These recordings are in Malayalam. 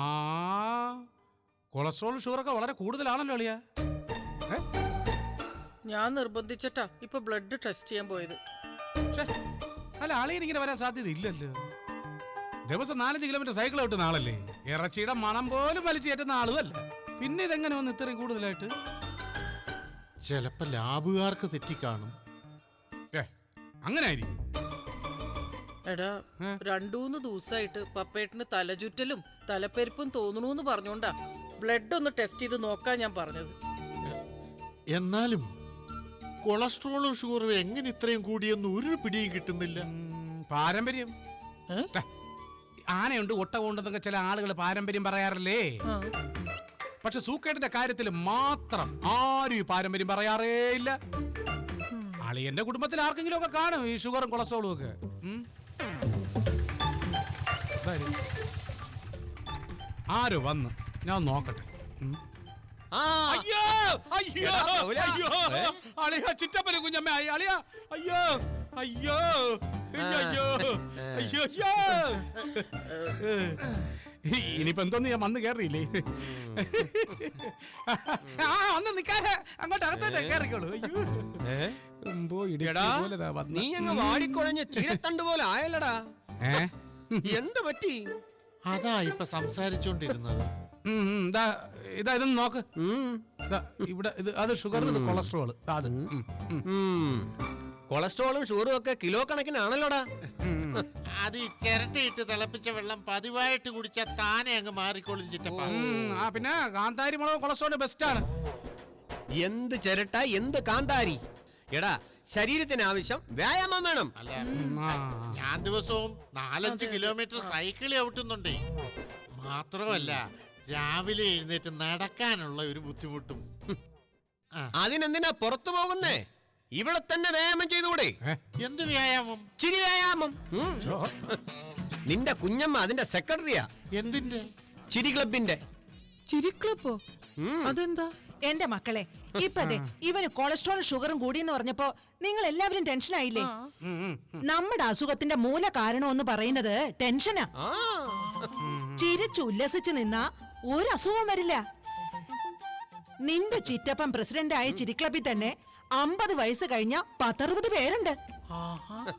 ആ കൊളസ്ട്രോൾ ഷുഗറൊക്കെ വളരെ കൂടുതലാണല്ലോ അളിയ. ഞാൻ നിർബന്ധിച്ചിട്ടാ ഇപ്പൊ ബ്ലഡ് ടെസ്റ്റ് ചെയ്യാൻ പോയത്. അല്ല അളിയൻ ഇങ്ങനെ വരാൻ സാധ്യത ഇല്ലല്ലോ. ദിവസം നാലഞ്ച് കിലോമീറ്റർ സൈക്കിൾ വിട്ടുന്ന ആളല്ലേ? ഇറച്ചിയുടെ മണം പോലും വലിച്ചു കയറ്റുന്ന ആളും അല്ല പിന്നെ ഇതെങ്ങനെ വന്ന് ഇത്രയും കൂടുതലായിട്ട്? ചിലപ്പോ ലാബുകാർക്ക് തെറ്റിക്കാണും. ഏ അങ്ങനെ ആയിരിക്കും. എടാ? രണ്ടൂന്ന് ദിവസമായിട്ട് പപ്പേട്ടിന് തലചുറ്റലും തലപ്പെരുപ്പും തോന്നണൂന്ന് പറഞ്ഞോണ്ടാ ബ്ലഡ് ഒന്ന് ടെസ്റ്റ് ചെയ്ത് നോക്കാൻ ഞാൻ പറഞ്ഞത്. എന്നാലും കൊളസ്ട്രോളും ഷുഗറും എങ്ങനെ ഇത്രയും കൂടിയെന്ന് ഒരു പിടിയും കിട്ടുന്നില്ല. പാരമ്പര്യം. ആനയുണ്ട് ഒട്ട ആനയുണ്ട് ഒട്ടകമുണ്ടെന്നൊക്കെ ചില ആളുകൾ പാരമ്പര്യം പറയാറില്ലേ? പക്ഷെ സൂക്കേട്ടിന്റെ കാര്യത്തിൽ മാത്രം ആരും ഈ പാരമ്പര്യം പറയാറേ ഇല്ല അളിയന്റെ കുടുംബത്തിൽ ആർക്കെങ്കിലും ഒക്കെ കാണും ഈ ഷുഗറും കൊളസ്ട്രോളും ഒക്കെ. ആരോ വന്ന്? ഞാൻ നോക്കട്ടെ. ഉം. അയ്യോ! അയ്യോ! എടാ, പ്രഭുല. അയ്യോ! ഏ? അളിയ ചിറ്റപ്പനും കുഞ്ഞമ്മ അയ്യ, അളിയ അയ്യോ! അയ്യോ! അയ്യോ! അയ്യോ അയ്യോ! ഇനിയിപ്പോ എന്തോന്ന് ഞാൻ വന്ന് കേറിയില്ലേ ആ ഒന്ന് നിക്കാതെ അങ്ങോട്ട് അകത്തോട്ട് കേറിക്കോളൂ. അയ്യോ! ഏ? എന്തോ ഇടുക്കി എടാ പോലെ ദാ വന്ന്. നീ അങ്ങ് വാടിക്കുഴഞ്ഞ ചീരത്തണ്ട് പോലെ ആയല്ലടാ. ഏ? എന്ത് പറ്റി? അതാ ഇപ്പൊ സംസാരിച്ചോണ്ടിരുന്നത്. ദാ, ഇതാ ഇതൊന്ന് നോക്ക്. ദാ, ഇവിടെ ഇത് അത് ഷുഗർ ഇത് കൊളസ്ട്രോൾ അത്. ഉം, ഉം, ഉം. കൊളസ്ട്രോളും ഷുഗറും ഒക്കെ കിലോ കണക്കിനാണല്ലോടാ. ഉം. അത് ഈ ചിരട്ടയിട്ട് തിളപ്പിച്ച വെള്ളം പതിവായിട്ട് കുടിച്ച താനെ അങ്ങ് മാറിക്കോളും ചിറ്റപ്പ. ഉം, ആ പിന്നെ കാന്താരി മുളക് കൊളസ്ട്രോളിന് ബെസ്റ്റാണ് ആണ്. എന്ത് ചിരട്ട എന്ത് കാന്താരി? എടാ ശരീരത്തിന് ആവശ്യം വ്യായാമം വേണം. അല്ല? ഞാൻ ദിവസവും നാലഞ്ച് കിലോമീറ്റർ സൈക്കിൾ ഔട്ടുന്നുണ്ടേ മാത്രമല്ല രാവിലെ എഴുന്നേറ്റ് നടക്കാനുള്ള ഒരു ബുദ്ധിമുട്ടും. ആ, അതിനെന്തിനാ പുറത്തു പോകുന്നേ? ഇവിടെ തന്നെ വ്യായാമം ചെയ്തുകൂടെ? എന്ത് വ്യായാമം? ചിരി വ്യായാമം. ഉം. നിന്റെ കുഞ്ഞമ്മ അതിന്റെ സെക്രട്ടറിയാ. എന്തിന്റെ? ചിരി ക്ലബിന്റെ ചിരിക്ലപ്പോ ഉം. അതെന്താ? എന്റെ മക്കളെ ഇപ്പതെ ഇവന് കൊളസ്ട്രോൾ ഷുഗറും കൂടി എന്ന് പറഞ്ഞപ്പോ നിങ്ങൾ എല്ലാവരും ടെൻഷനായില്ലേ? ആ. ഉം, ഉം. നമ്മുടെ അസുഖത്തിന്റെ മൂല കാരണം എന്ന് പറയുന്നത് ടെൻഷനാ. ചിരിച്ചു ഉല്ലസിച്ചു നിന്നാ ഒരു അസുഖവും വരില്ല. നിന്റെ ചിറ്റപ്പൻ പ്രസിഡന്റ് ആയ ചിരിക്ലബിൽ തന്നെ അമ്പത് വയസ്സ് കഴിഞ്ഞ പത്തറുപത് പേരുണ്ട്.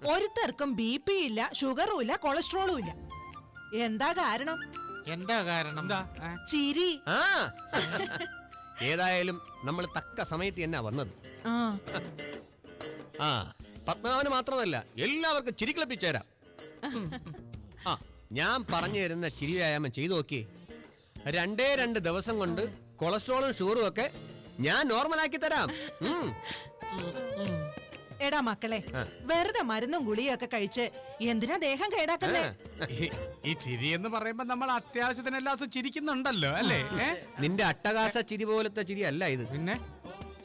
ഒരുത്തർക്കും ബി പി ഇല്ല ഷുഗറും ഇല്ല കൊളസ്ട്രോളും ഇല്ല. എന്താ കാരണം? എന്താ കാരണം? ചിരി. ആ. ഏതായാലും നമ്മൾ തക്ക സമയത്ത് തന്നെ വന്നത്? ആ. ആ പത്മനാഭന് മാത്രമല്ല എല്ലാവർക്കും ചിരി ആ ഞാൻ പറഞ്ഞു തരുന്ന ചിരി വ്യായാമം ചെയ്തു നോക്കിയേ. രണ്ടേ രണ്ട് ദിവസം കൊണ്ട് കൊളസ്ട്രോളും ഷുഗറും ഒക്കെ ഞാൻ നോർമലാക്കി തരാം. ഉം. എടാ മക്കളെ. വെറുതെ മരുന്നും ഗുളിയൊക്കെ കഴിച്ച് എന്തിനാ ദേഹം കേടാക്കുന്നേ? ഈ- ഈ ചിരി എന്ന് പറയുമ്പോ നമ്മൾ അത്യാവശ്യത്തിനെല്ലാം ചിരിക്കുന്നുണ്ടല്ലോ അല്ലേ? നിന്റെ അട്ടകാശ ചിരി പോലത്തെ ചിരി അല്ല ഇത്. പിന്നെ?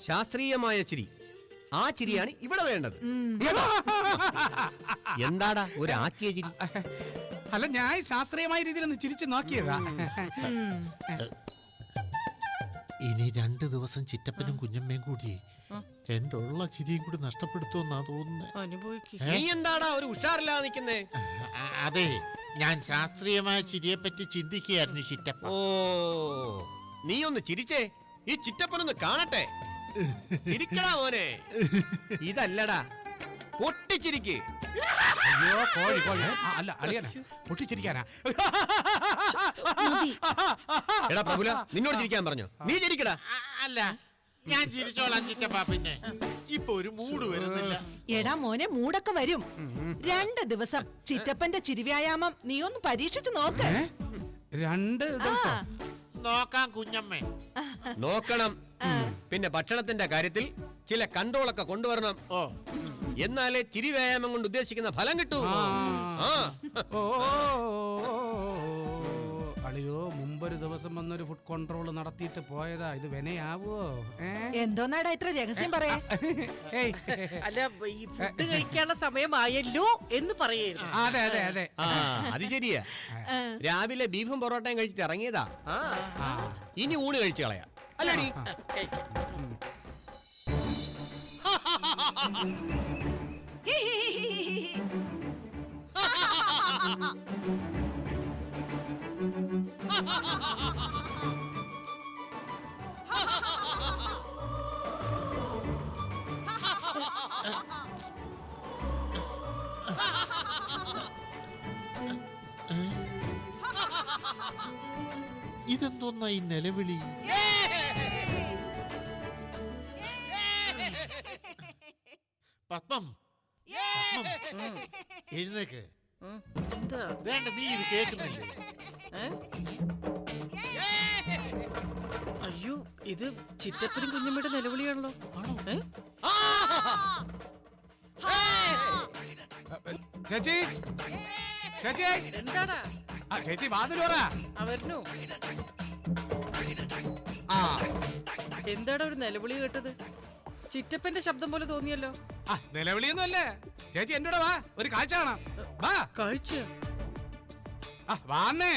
ശാസ്ത്രീയമായ ചിരി. ആ ചിരിയാണ് ഇവിടെ വേണ്ടത്. എന്താടാ ഒരു ആക്കിയ ചിരി? അല്ല ഞാൻ ശാസ്ത്രീയമായ രീതിയിൽ ഒന്ന് ചിരിച്ചു നോക്കിയതാ. ഇനി രണ്ടു ദിവസം ചിറ്റപ്പനും കുഞ്ഞമ്മയും കൂടി എന്റെ ഉള്ള ചിരിയും കൂടി നഷ്ടപ്പെടുത്തുമെന്നാ തോന്നുന്നത് അനുഭവിക്ക്. നീ എന്താടാ ഒരു ഉഷാറില്ലാതെ നിൽക്കുന്നേ അതെ ഞാൻ ശാസ്ത്രീയമായ ചിരിയെ പറ്റി ചിന്തിക്കുകയായിരുന്നു ചിറ്റപ്പ ഓ നീ ഒന്ന് ചിരിച്ചേ. ഈ ചിറ്റപ്പനൊന്ന് കാണട്ടെ. ചിരിക്കടാ മോനെ. ഇതല്ലടാ. പൊട്ടിച്ചിരിക്ക്. അയ്യോ കോഴി കോഴി. അല്ല അളിയനാ. പൊട്ടിച്ചിരിക്കാനാ? എടാ പ്രഭുല നിന്നോട് ചിരിക്കാൻ പറഞ്ഞു? നീ ചിരിക്കടാ. അല്ല. ഞാൻ ചിരിച്ചോളാം ചിറ്റപ്പാ പിന്നെ. ഇപ്പൊ ഒരു മൂഡ് വരുന്നില്ല. എടാ മോനെ മൂടൊക്കെ വരും. രണ്ട് ദിവസം ചിറ്റപ്പന്റെ ചിരിവ്യായാമം നീ ഒന്ന് പരീക്ഷിച്ചു നോക്ക്. ഏ? രണ്ട് ദിവസം? നോക്കാം കുഞ്ഞമ്മേ. നോക്കണം. പിന്നെ ഭക്ഷണത്തിന്റെ കാര്യത്തിൽ ചില കൺട്രോളൊക്കെ കൊണ്ടുവരണം. ഓ. എന്നാലേ ചിരി വ്യായാമം കൊണ്ട് ഉദ്ദേശിക്കുന്ന ഫലം കിട്ടൂ. ആ. ഓ. ഒരു ദിവസം വന്നൊരു ഫുഡ് കൺട്രോൾ നടത്തിയിട്ട് പോയതാ. ഇത് വെനയാവോ? എന്തോന്നാടാ ഇത്ര രഹസ്യം പറയാ? അല്ല ഈ ഫുഡ് കഴിക്കാനുള്ള സമയമായല്ലോ എന്ന് പറയുന്നു അതെ അതെ അതെ. ആ അത് ശരിയാ. രാവിലെ ബീഫും പൊറോട്ടയും കഴിച്ചിട്ട് ഇറങ്ങിയതാ. ആ. ഇനി ഊണ് കഴിച്ചു കളയാ. അല്ലടി. ഹി ഹി ഹി ഹി ഹി ഇതെന്തോന്ന ഈ നിലവിളി? പത്മം. എഴുന്നേക്ക്. നീ ഇത് കേൾക്കുന്നില്ലേ? ഇത് ചിറ്റപ്പനും കുഞ്ഞമ്മയുടെ നിലവിളിയാണല്ലോ. ഏ? ചേച്ചി ചേച്ചി. എന്താടാ? ആ ചേച്ചി ആ എന്താടാ ഒരു നിലവിളി കേട്ടത്? ചിറ്റപ്പന്റെ ശബ്ദം പോലെ തോന്നിയല്ലോ. ആ നിലവിളിയൊന്നും അല്ലേ ചേച്ചി എന്റെ കൂടെ വാ. ഒരു കാഴ്ച കാണാം. വാ. കാഴ്ച? ആ വാന്നേ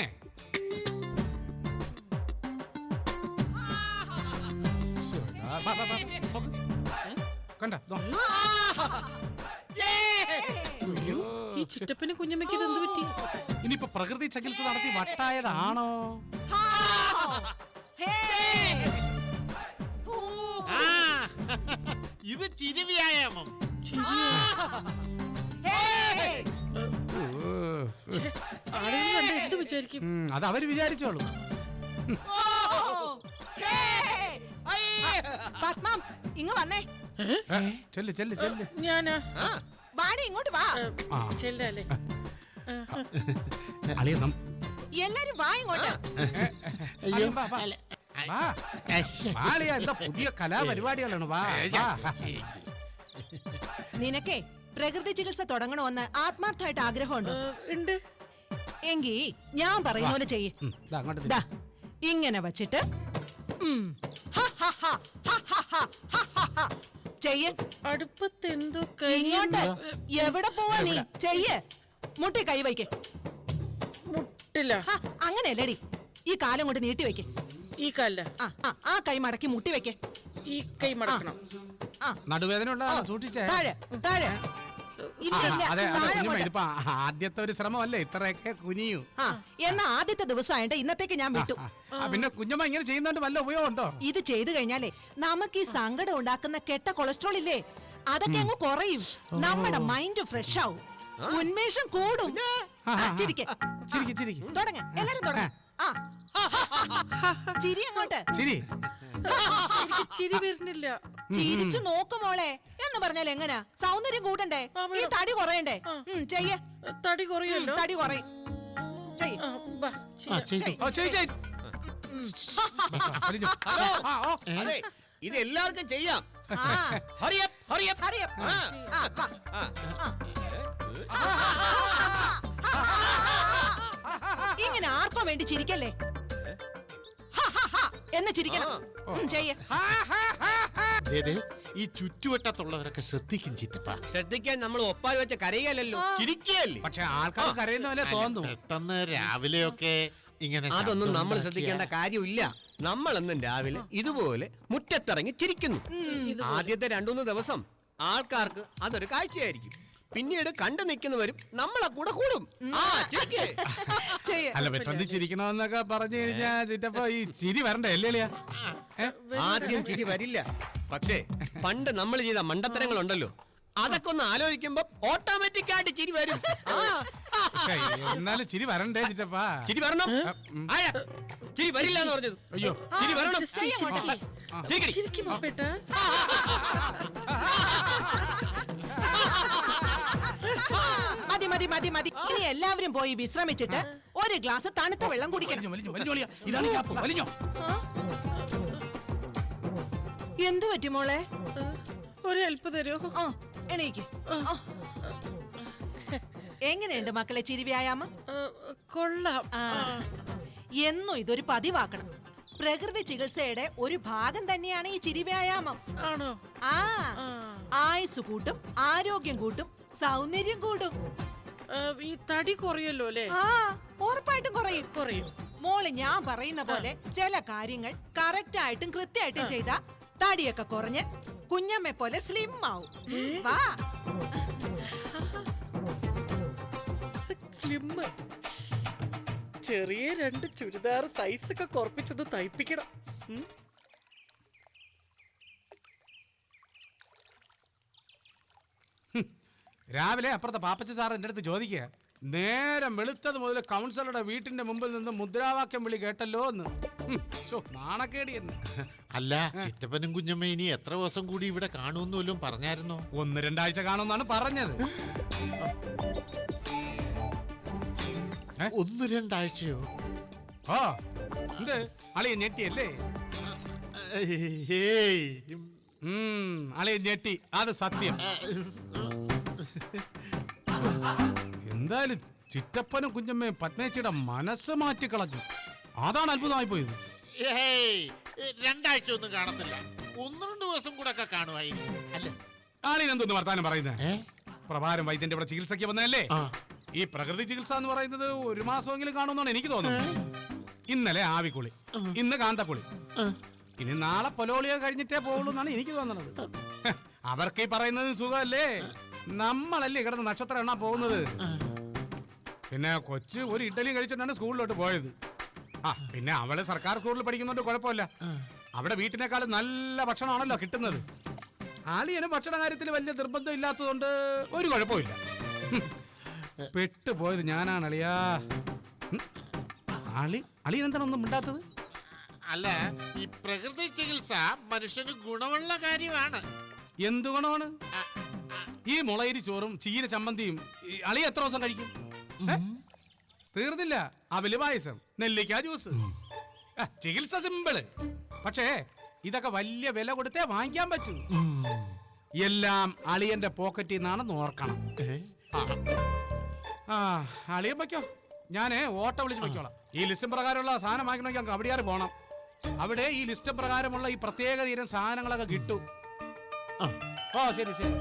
കണ്ട. അയ്യോ ഈ ചിറ്റപ്പനും കുഞ്ഞമ്മയ്ക്ക് ഇത് എന്ത് പറ്റി? ഇനിയിപ്പോ പ്രകൃതി ചികിത്സ നടത്തി വട്ടായതാണോ? ആ, ഇത് ചിരി വ്യായാമം ഛെ, ആളുകൾ കണ്ട എന്ത് വിചാരിക്കും? ഉം, അത് അവർ വിചാരിച്ചോളൂ. പത്മം ഇങ്ങ് വന്നേ. ചെല്ല് ചെല്ല് ചെല്ല്. ഞാനാ? വാടി ഇങ്ങോട്ട് വാ. ആ. ചെല്ലല്ലേ. അളിയ നം. എല്ലാരും വാ ഇങ്ങോട്ട്. അളിയൻ വാ, വാ. അല്ല, വാ. അശ്ശേ. വാ, അളിയ എന്താ പുതിയ കലാപരിപാടികളാണ്. വാ വാ. നിനക്കേ പ്രകൃതി ചികിത്സ തുടങ്ങണമെന്ന് ആത്മാർത്ഥമായിട്ട് ആഗ്രഹമുണ്ടോ? ഉണ്ട്. എങ്കി ഞാൻ പറയുന്ന പോലെ ചെയ്യ്. ഉം, ദാ അങ്ങോട്ട് ദാ ഇങ്ങനെ വച്ചിട്ട് ഉം. ചെയ്യ്. അടുപ്പത്ത് എന്തോ ഇങ്ങോട്ട്. കരിയുന്നു. എവിടെ പോവാ നീ? ചെയ്യ്. മുട്ടി കൈ വയ്ക്ക്. മുട്ടില്ല അങ്ങനെയല്ലേടി. ഈ കാലം കൊണ്ട് നീട്ടി വെക്കേ ഈ കാലില്ല ആ കൈ മടക്കി മുട്ടി വെക്കേ ഈ കൈ മടക്കണം. ആ നടുവേദന താഴെ താഴെ. ഇതിപ്പോ ആദ്യത്തെ ഒരു ശ്രമമല്ലേ? ഇത്രയൊക്കെ കുനിയു. ആ എന്നാ ആദ്യത്തെ ദിവസമായിട്ട് ഇന്നത്തേക്ക് ഞാൻ വിട്ടു. ആ, പിന്നെ കുഞ്ഞമ്മ ഇങ്ങനെ ചെയ്യുന്നോണ്ട് വല്ല ഉപയോഗം ഉണ്ടോ ഇത് ചെയ്തു കഴിഞ്ഞാലേ നമുക്ക് ഈ സങ്കടം ഉണ്ടാക്കുന്ന കെട്ട കൊളസ്ട്രോൾ ഇല്ലേ? അതൊക്കെ അങ്ങ് കുറയും. നമ്മുടെ മൈൻഡ് ഫ്രഷ് ആവും. ഉന്മേഷം കൂടും. ആ, ചിരിക്ക്. ചിരിക്ക് ചിരിക്ക്. തുടങ്ങ. എല്ലാരും തുടങ്ങ. ആ. ചിരി അങ്ങോട്ട് ചിരി. എനിക്ക് ചിരി വരുന്നില്ല. ചിരിച്ചു നോക്ക് മോളെ. എന്ന് പറഞ്ഞാൽ എങ്ങനാ? സൗന്ദര്യം കൂട്ടണ്ടേ ഈ. തടി കുറയണ്ടേ? ഉം, ചെയ്യ്. തടി കുറയല്ലോ തടി കുറയും. ചെയ്യ്. ആ, ബാ, ആ, ചെയ്യാം. ചെയ്തു. ഓ ചെയ് ചെയ് വലിഞ്ഞോ. ഹലോ. ആ, ഓ. അതെ ഇത് എല്ലാവർക്കും ചെയ്യാം. ആ. ഹറിയപ്പ് ഹറിയപ്പ് അറിയാം ആ. ആ വാ. ആ. ഇങ്ങനെ ആർക്കോ വേണ്ടി ചിരിക്കല്ലേ? എന്ന് ചിരിക്കണം. ചെയ്യ്. ഈ ചുറ്റുവട്ടത്തുള്ളവരൊക്കെ ശ്രദ്ധിക്കും ചിറ്റപ്പ. ശ്രദ്ധിക്കാൻ നമ്മൾ ഒപ്പാൽ വെച്ച കരയല്ലോ ചിരിക്കുകയല്ലേ? പക്ഷെ ആൾക്കാർ കരയുന്ന പോലെ തോന്നുന്നു പെട്ടെന്ന് രാവിലെയൊക്കെ ഇങ്ങനെ അതൊന്നും നമ്മൾ ശ്രദ്ധിക്കേണ്ട കാര്യമില്ല. നമ്മളെന്നും രാവിലെ ഇതുപോലെ മുറ്റത്തിറങ്ങി ചിരിക്കുന്നു. ആദ്യത്തെ രണ്ടുമൂന്ന് ദിവസം ആൾക്കാർക്ക് അതൊരു കാഴ്ചയായിരിക്കും. പിന്നീട് കണ്ടു നിൽക്കുന്നവരും നമ്മളെ കൂടെ കൂടും. ആ ചിരിക്ക്. ചെയ്യ്. അല്ല പെട്ടെന്ന് ചിരിക്കണമെന്നൊക്കെ പറഞ്ഞു കഴിഞ്ഞാ ചിറ്റപ്പോ ഈ ചിരി വരണ്ടേ അല്ലേ? ആദ്യം ചിരി വരില്ല. പക്ഷേ പണ്ട് നമ്മൾ ചെയ്ത മണ്ടത്തരങ്ങൾ ഉണ്ടല്ലോ അതൊക്കെ ഒന്ന് ആലോചിക്കുമ്പോ ഓട്ടോമാറ്റിക് ആയിട്ട് ചിരി വരും. ആ, എന്നാലും ചിരി വരണ്ടേ ചിറ്റപ്പാ? ചിരി വരണം. ആയ, ചിരി വരില്ല എന്ന് പറഞ്ഞത്. അയ്യോ. ചിരി വരണം. ചിരിക്കടി. ചിരിക്ക് പാപ്പേട്ടാ. മതി മതി മതി. ഇനി എല്ലാവരും പോയി വിശ്രമിച്ചിട്ട് ഒരു ഗ്ലാസ് തണുത്ത വെള്ളം കുടിക്കണം. വലിഞ്ഞോ, വലിഞ്ഞോ, വലിഞ്ഞോ, ഇതാണ് ഗ്യാപ്പ് വലിഞ്ഞോ. എന്തു പറ്റി മോളെ? ഒരു ഹെൽപ്പ് തരുമോ ആ എണീക്ക്. ആ. എങ്ങനെയുണ്ട് മക്കളെ ചിരി വ്യായാമം? കൊള്ളാം. ആ. എന്നും ഇതൊരു പതിവാക്കണം. പ്രകൃതി ചികിത്സയുടെ ഒരു ഭാഗം തന്നെയാണ് ഈ ചിരി വ്യായാമം. ആണോ? ആ. ആ. ആയുസ് കൂട്ടും ആരോഗ്യം കൂട്ടും സൗന്ദര്യം കൂടും ഈ തടി കുറയല്ലോ അല്ലേ? ആ ഉറപ്പായിട്ടും കുറയും. കുറയും. മോൾ ഞാൻ പറയുന്ന പോലെ ചില കാര്യങ്ങൾ കറക്റ്റ് ആയിട്ടും കൃത്യമായിട്ടും ചെയ്താ തടിയൊക്കെ കുറഞ്ഞ് കുഞ്ഞമ്മെ പോലെ സ്ലിം ആവും. വാ. സ്ലിം ചെറിയ രണ്ട് ചുരിദാർ സൈസ് ഒക്കെ കുറപ്പിച്ചത് തയ്പ്പിക്കണം. രാവിലെ അപ്പുറത്തെ പാപ്പച്ച സാർ എന്റെ അടുത്ത് ചോദിക്കുക നേരം വെളുത്തത് മുതൽ കൗൺസിലറുടെ വീട്ടിന്റെ മുമ്പിൽ നിന്ന് മുദ്രാവാക്യം വിളി കേട്ടല്ലോ എന്ന്. നാണക്കേടി എന്ന് അല്ല ചിറ്റപ്പനും കുഞ്ഞമ്മ ഇനി എത്ര ദിവസം കൂടി ഇവിടെ കാണുമെന്ന് വല്ലതും പറഞ്ഞായിരുന്നോ? ഒന്ന് രണ്ടാഴ്ച കാണുമെന്നാണ് പറഞ്ഞത്. ഒന്ന് രണ്ടാഴ്ചയോ? ഓ എന്ത്? അളിയ ഞെട്ടിയല്ലേ? അളിയ ഞെട്ടി. അത് സത്യം. എന്തായാലും ചിറ്റപ്പനും കുഞ്ഞമ്മയും പത്മേച്ചിയുടെ മനസ്സ് മാറ്റിക്കളഞ്ഞു. അതാണ് അത്ഭുതമായി പോയത്. ഏയ് രണ്ടാഴ്ച ഒന്നും കാണത്തില്ല. ഒന്ന് രണ്ട് ദിവസം കൂടെ ഒക്കെ കാണുമായിരിക്കും അല്ല? ആളിന് എന്തോന്ന് വർത്താനം പറയുന്നത് പ്രഭാരം വൈദ്യന്റെ ഇവിടെ ചികിത്സയ്ക്ക് വന്നതല്ലേ? ഈ പ്രകൃതി ചികിത്സ എന്ന് പറയുന്നത് ഒരു മാസമെങ്കിലും കാണുമെന്നാണ് എനിക്ക് തോന്നുന്നത്. ഇന്നലെ ആവിക്കുളി ഇന്ന് കാന്തക്കുളി. ഇനി നാളെ പൊലോളിയോ കഴിഞ്ഞിട്ടേ പോകുള്ളൂ എന്നാണ് എനിക്ക് തോന്നുന്നത്. അവർക്ക് ഈ പറയുന്നത് സുഖമല്ലേ? നമ്മളല്ലേ കിടന്ന് നക്ഷത്രം എണ്ണാ പോകുന്നത്? പിന്നെ കൊച്ച് ഒരു ഇഡലി കഴിച്ചിട്ടാണ് സ്കൂളിലോട്ട് പോയത്. ആ പിന്നെ അവളെ സർക്കാർ സ്കൂളിൽ പഠിക്കുന്നോണ്ട് കുഴപ്പമില്ല. അവിടെ വീട്ടിനേക്കാൾ നല്ല ഭക്ഷണമാണല്ലോ കിട്ടുന്നത്. ആളിയന് ഭക്ഷണ കാര്യത്തിൽ വലിയ നിർബന്ധം ഇല്ലാത്തതുകൊണ്ട് ഒരു കുഴപ്പമില്ല. പെട്ടു പെട്ടുപോയത് ഞാനാണ് അളിയാ. അളി അളിയൻ എന്താണ് ഒന്നും മിണ്ടാത്തത്? അല്ല ഈ പ്രകൃതി ചികിത്സ മനുഷ്യന് ഗുണമുള്ള കാര്യമാണ്. എന്തു ഗുണമാണ്? ഈ മുളയരി ചോറും ചീര ചമ്മന്തിയും അളി എത്ര ദിവസം കഴിക്കും? തീർന്നില്ല. അവൽ പായസം നെല്ലിക്ക ജ്യൂസ്. ചികിത്സ സിമ്പിൾ. പക്ഷേ ഇതൊക്കെ വലിയ വില കൊടുത്തേ വാങ്ങിക്കാൻ പറ്റൂ. എല്ലാം അളിയന്റെ പോക്കറ്റിൽ നിന്നാണെന്ന് ഓർക്കണം. ആ. അളിയൻ വയ്ക്കോ ഞാനേ ഓട്ട വിളിച്ച് വയ്ക്കോളാം ഈ ലിസ്റ്റ് പ്രകാരമുള്ള സാധനം വാങ്ങിക്കണമെങ്കിൽ ഞങ്ങൾക്ക് അവിടെയാറ് പോണം. അവിടെ ഈ ലിസ്റ്റ് പ്രകാരമുള്ള ഈ പ്രത്യേക തീരം സാധനങ്ങളൊക്കെ കിട്ടും. ഓ ശരി ശരി.